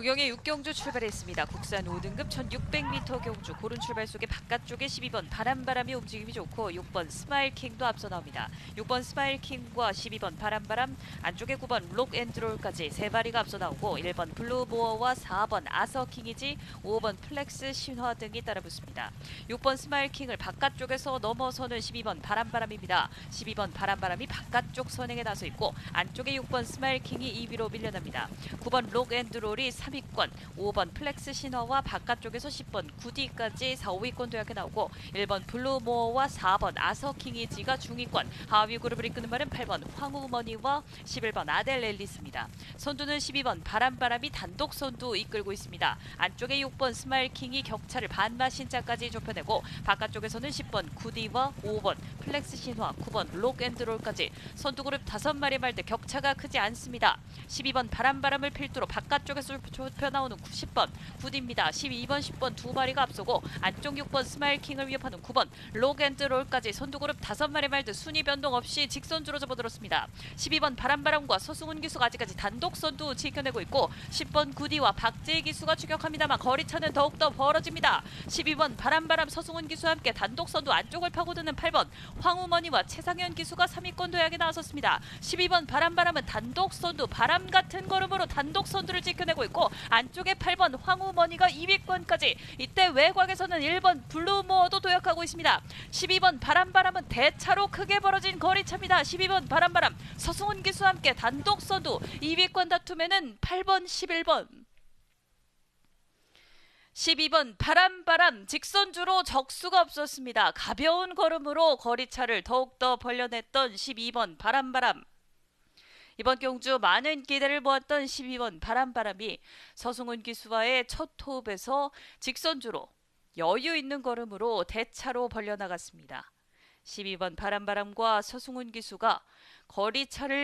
구경의 6경주 출발했습니다. 국산 5등급 1600m 경주 고른 출발 속에 바깥쪽에 12번 바람바람이 움직임이 좋고 6번 스마일킹도 앞서 나옵니다. 6번 스마일킹과 12번 바람바람 안쪽에 9번 록앤드롤까지 세 마리가 앞서 나오고 1번 블루보어와 4번 아서킹이지 5번 플렉스 신화 등이 따라붙습니다. 6번 스마일킹을 바깥쪽에서 넘어서는 12번 바람바람입니다. 12번 바람바람이 바깥쪽 선행에 나서 있고 안쪽에 6번 스마일킹이 2위로 밀려납니다. 9번 록앤드롤이 3 위권, 5번 플렉스 신화와 바깥쪽에서 10번 구디까지 4, 5위권 도약해 나오고 1번 블루모어와 4번 아서킹이지가 중위권, 하위 그룹을 이끄는 말은 8번 황우머니와 11번 아델 앨리스입니다. 선두는 12번 바람바람이 단독 선두 이끌고 있습니다. 안쪽에 6번 스마일킹이 격차를 반마 신자까지 좁혀내고 바깥쪽에서는 10번 구디와 5번 플렉스 신화, 9번 록앤드롤까지 선두 그룹 5마리 말대 격차가 크지 않습니다. 12번 바람바람을 필두로 바깥쪽에서 좁혀 나오는 10번 구디입니다. 12번, 10번 두 마리가 앞서고 안쪽 6번 스마일킹을 위협하는 9번 록앤드롤까지 선두 그룹 5마리 말대 순위 변동 없이 직선주로 접어들었습니다. 12번 바람바람과 서승훈 기수가 아직까지 단독 선두 지켜내고 있고 10번 구디와 박재희 기수가 추격합니다만 거리차는 더욱더 벌어집니다. 12번 바람바람 서승훈 기수와 함께 단독 선두 안쪽을 파고드는 8번 황우머니와 최상현 기수가 3위권 도약에 나섰습니다. 12번 바람바람은 단독 선두 바람 같은 걸음으로 단독 선두를 지켜내고 있고 안쪽에 8번 황우머니가 2위권까지 이때 외곽에서는 1번 블루모어도 도약하고 있습니다. 12번 바람바람은 대차로 크게 벌어진 거리차입니다. 12번 바람바람 서승훈 기수와 함께 단독 선두 2위권 다툼에는 8번 11번 12번 바람바람 직선주로 적수가 없었습니다. 가벼운 걸음으로 거리차를 더욱더 벌려냈던 12번 바람바람. 이번 경주 많은 기대를 모았던 12번 바람바람이 서승훈 기수와의 첫 호흡에서 직선주로 여유 있는 걸음으로 대차로 벌려나갔습니다. 12번 바람바람과 서승훈 기수가 거리차를